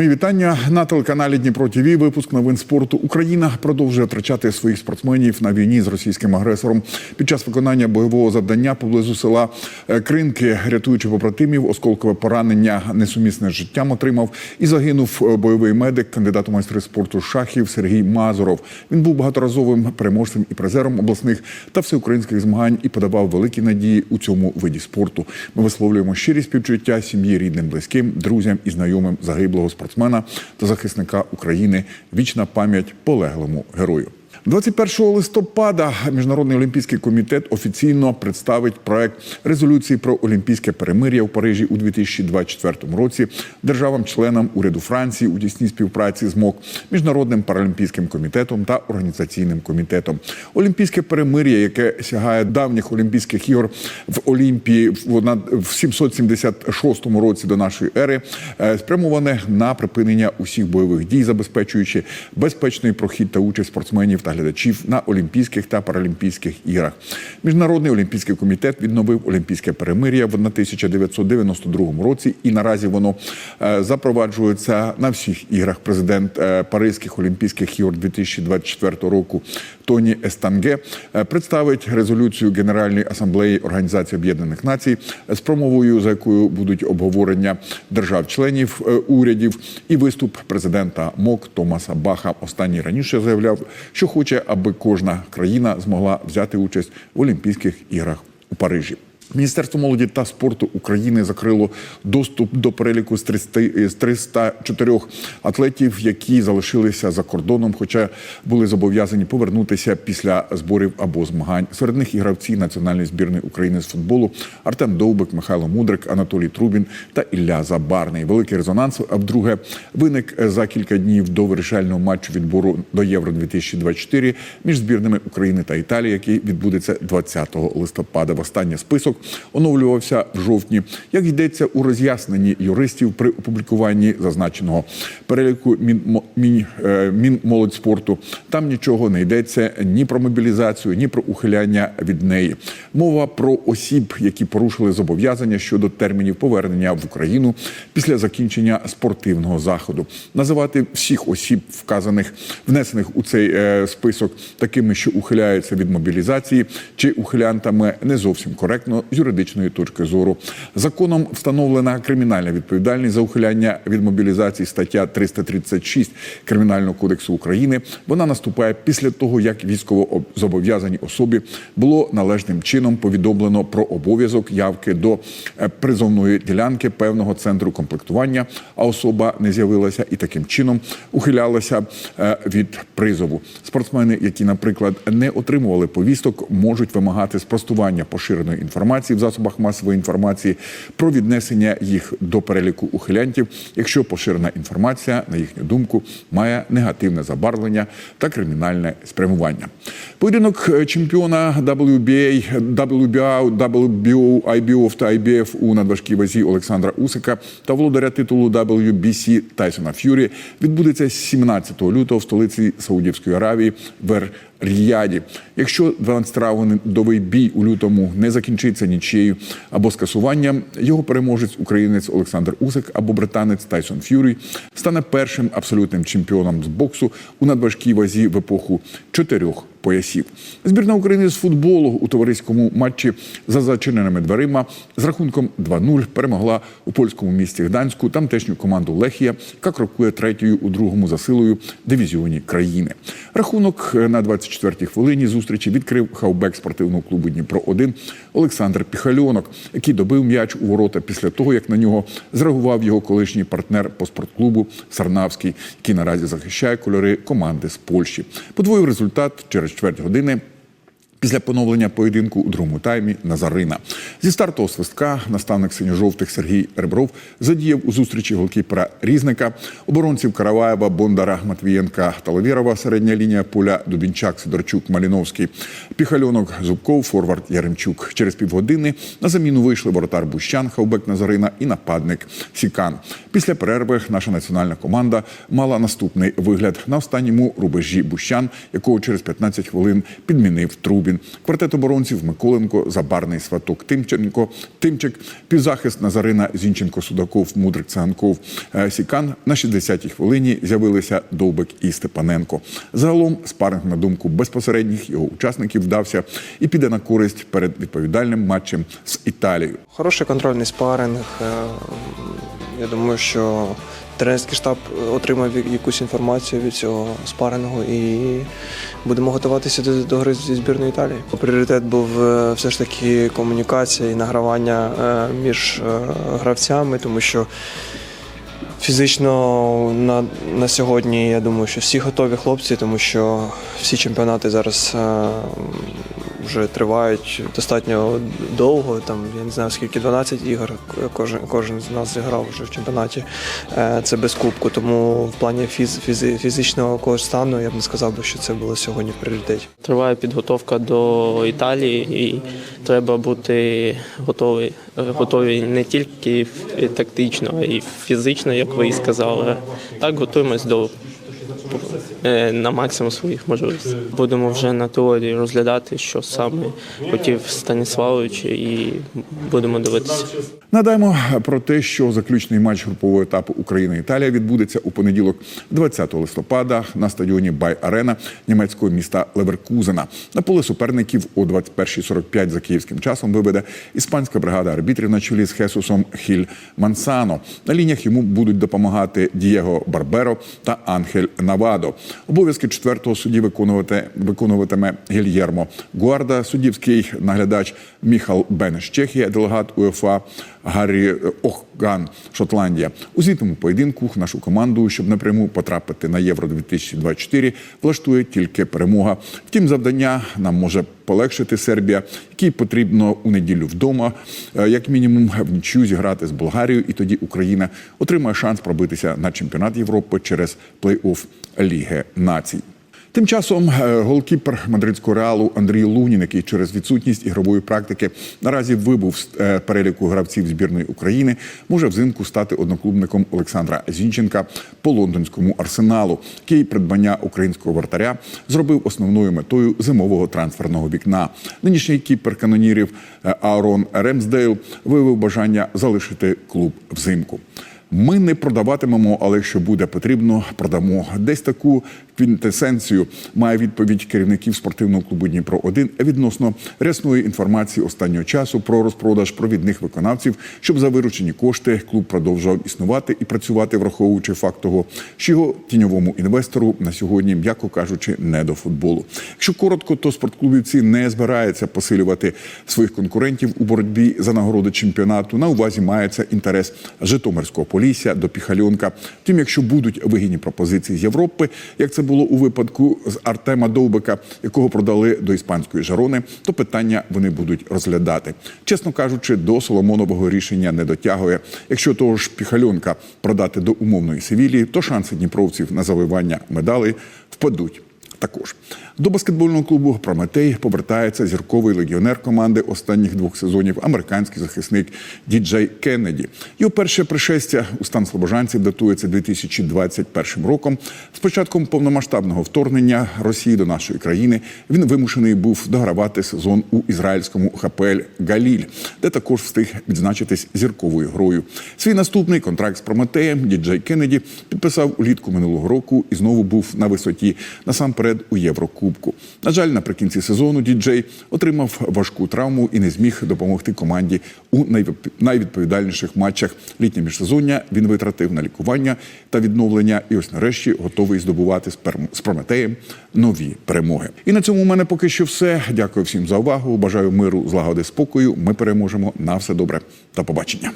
Мої вітання на телеканалі Дніпро ТВ. Випуск новин спорту. Україна продовжує втрачати своїх спортсменів на війні з російським агресором. Під час виконання бойового завдання поблизу села е, Кринки, рятуючи побратимів, осколкове поранення несумісне з життям отримав і загинув е, бойовий медик, кандидат у майстри спорту шахів Сергій Мазуров. Він був багаторазовим переможцем і призером обласних та всеукраїнських змагань і подавав великі надії у цьому виді спорту. Ми висловлюємо щирі співчуття сім'ї, рідним, близьким, друзям і знайомим загиблого спортсмена та захисника України. Вічна пам'ять полеглому герою. 21 листопада Міжнародний олімпійський комітет офіційно представить проект резолюції про олімпійське перемир'я у Парижі у 2024 році державам-членам уряду Франції у тісній співпраці з МОК, міжнародним паралімпійським комітетом та організаційним комітетом. Олімпійське перемир'я, яке сягає давніх Олімпійських ігор в Олімпії в в 776 році до нашої ери, е, спрямоване на припинення усіх бойових дій, забезпечуючи безпечний прохід та участь спортсменів та глядачів на Олімпійських та Паралімпійських іграх. Міжнародний олімпійський комітет відновив олімпійське перемир'я в 1992 році, і наразі воно е, запроваджується на всіх іграх. Президент е, Паризьких олімпійських ігор 2024 року Тоні Естанге е, представить резолюцію Генеральної асамблеї Організації Об'єднаних Націй з промовою, за якою будуть обговорення держав-членів урядів, і виступ президента МОК Томаса Баха. Останній раніше заявляв, що хоче, аби кожна країна змогла взяти участь в Олімпійських іграх у Парижі. Міністерство молоді та спорту України закрило доступ до переліку з 300 з 304 атлетів, які залишилися за кордоном, хоча були зобов'язані повернутися після зборів або змагань. Серед них і гравці національної збірної України з футболу Артем Довбик, Михайло Мудрик, Анатолій Трубін та Ілля Забарний. Великий резонанс, а вдруге виник за кілька днів до вирішального матчу відбору до Євро 2024 між збірними України та Італії, який відбудеться 20 листопада. Востаннє список оновлювався в жовтні. Як йдеться у роз'ясненні юристів при опублікуванні зазначеного переліку Мін, Мін, е, Мінмолодьспорту, там нічого не йдеться ні про мобілізацію, ні про ухиляння від неї. Мова про осіб, які порушили зобов'язання щодо термінів повернення в Україну після закінчення спортивного заходу. Називати всіх осіб, вказаних внесених у цей е, список, такими, що ухиляються від мобілізації чи ухилянтами, не зовсім коректно юридичної точки зору. Законом встановлена кримінальна відповідальність за ухиляння від мобілізації стаття 336 Кримінального кодексу України. Вона наступає після того, як військовозобов'язаній особі було належним чином повідомлено про обов'язок явки до е, призовної ділянки певного центру комплектування, а особа не з'явилася і таким чином ухилялася е, від призову. Спортсмени, які, наприклад, не отримували повісток, можуть вимагати спростування поширеної інформації в засобах масової інформації про віднесення їх до переліку ухилянтів, якщо поширена інформація, на їхню думку, має негативне забарвлення та кримінальне спрямування. Поєдинок е, чемпіона WBA, WBA, WBO, IBO та IBF у надважкій вазі Олександра Усика та володаря титулу WBC Тайсона Ф'юрі відбудеться 17 лютого в столиці Саудівської Аравії в Ріяді. Якщо 12-раундовий бій у лютому не закінчиться нічією або скасуванням, його переможець українець Олександр Усик або британець Тайсон Ф'юрі стане першим абсолютним чемпіоном з боксу у надважкій вазі в епоху чотирьох поясів. Збірна України з футболу у товариському матчі за зачиненими дверима з рахунком 2-0 перемогла у польському місті Гданську тамтешню команду Лехія, яка крокує третьою у другому за силою дивізіоні країни. Рахунок на 24-й хвилині зустрічі відкрив хавбек спортивного клубу Дніпро 1 Олександр Піхальонок, який добив м'яч у ворота після того, як на нього зреагував його колишній партнер по спортклубу Сарнавський, який наразі захищає кольори команди з Польщі. Подвоїв результат через чверть години. Після поновлення поєдинку у другому таймі Назарина зі стартового свистка наставник синьо-жовтих Сергій Ребров задіяв у зустрічі голкіпера Різника, оборонців Караваєва, Бондара, Матвієнка, Таловєрова, середня лінія поля Дубінчак, Сидорчук, Маліновський, Піхальонок, Зубков, Форвард Яремчук. Через півгодини на заміну вийшли воротар Бущан, Хавбек Назарина і нападник Сікан. Після перерви наша національна команда мала наступний вигляд на останньому рубежі Бущан, якого через 15 хвилин підмінив Трубін. Гудвін, квартет оборонців Миколенко, Забарний, Сваток, Тимченко, Тимчик, півзахист Назарина, Зінченко, Судаков, Мудрик, Циганков, е, Сікан. На 60-й хвилині з'явилися Довбик і Степаненко. Загалом спаринг на думку безпосередніх його учасників вдався і піде на користь перед відповідальним матчем з Італією. Хороший контрольний спаринг. Е, Я думаю, що тренерський штаб отримав якусь інформацію від цього спарингу і будемо готуватися до, до гри зі збірною Італії. Пріоритет був е, все ж таки комунікація і награвання е, між е, гравцями, тому що Фізично на, на сьогодні я думаю, що всі готові хлопці, тому що всі чемпіонати зараз вже тривають достатньо довго. Там я не знаю скільки 12 ігор. Кожен кожен з нас зіграв вже в чемпіонаті. Е, це без кубку. Тому в плані фіз, фізи, фізичного когось стану я б не сказав би, що це було сьогодні в пріоритеті. Триває підготовка до Італії, і треба бути готовий, готові не тільки тактично, а й фізично, як ви і сказали. Так готуємось до е, на максимум своїх можливостей. Будемо вже на теорії розглядати, що саме хотів Станіславович, і будемо дивитися. Нагадаємо про те, що заключний матч групового етапу Україна-Італія відбудеться у понеділок, 20 листопада, на стадіоні Бай Арена німецького міста Леверкузена. На поле суперників о 21.45 за київським часом виведе іспанська бригада арбітрів на чолі з Хесусом Хіль Мансано. На лініях йому будуть допомагати Дієго Барберо та Анхель Навадо. Обов'язки четвертого судді виконувати виконуватиме Гільєрмо Гуарда, суддівський наглядач Міхал Бенеш Чехія, делегат УЄФА Гаррі Охган, Шотландія. У звітному поєдинку нашу команду, щоб напряму потрапити на Євро 2024, влаштує тільки перемога. Втім, завдання нам може полегшити Сербія, якій потрібно у неділю вдома, е, як мінімум в нічю зіграти з Болгарією, і тоді Україна отримає шанс пробитися на чемпіонат Європи через плей-офф Ліги націй. Тим часом е, голкіпер мадридського реалу Андрій Лунін, який через відсутність ігрової практики наразі вибув з е, переліку гравців збірної України, може взимку стати одноклубником Олександра Зінченка по лондонському арсеналу, який придбання українського вратаря зробив основною метою зимового трансферного вікна. Нинішній кіпер канонірів е, Аарон Ремсдейл виявив бажання залишити клуб взимку. Ми не продаватимемо, але якщо буде потрібно, продамо. Десь таку квінтесенцію має відповідь керівників спортивного клубу Дніпро 1 відносно рясної інформації останнього часу про розпродаж провідних виконавців, щоб за виручені кошти клуб продовжував існувати і працювати, враховуючи факт того, що його тіньовому інвестору на сьогодні, м'яко кажучи, не до футболу. Якщо коротко, то спортклубівці не збираються посилювати своїх конкурентів у боротьбі за нагороди чемпіонату. На увазі мається інтерес Житомирського Полісся до Піхальонка. Втім, якщо будуть вигідні пропозиції з Європи, як це було у випадку з Артема Довбика, якого продали до іспанської жарони, то питання вони будуть розглядати. Чесно кажучи, до Соломонового рішення не дотягує. Якщо того ж Піхальонка продати до умовної Севілії, то шанси дніпровців на завоювання медалей впадуть. Також до баскетбольного клубу Прометей повертається зірковий легіонер команди останніх двох сезонів, американський захисник Діджей Кеннеді. Його перше пришестя у стан слобожанців датується 2021 роком. З початком повномасштабного вторгнення Росії до нашої країни він вимушений був догравати сезон у ізраїльському ХПЛ Галіль, де також встиг відзначитись зірковою грою. Свій наступний контракт з Прометеєм Діджей Кеннеді підписав улітку минулого року і знову був на висоті насамперед у Єврокубку. На жаль, наприкінці сезону діджей отримав важку травму і не зміг допомогти команді у найвідповідальніших матчах літнє міжсезоння. Він витратив на лікування та відновлення, і ось нарешті готовий здобувати з Прометеєм нові перемоги. І на цьому у мене поки що все. Дякую всім за увагу. Бажаю миру, злагоди, спокою. Ми переможемо. На все добре. До побачення.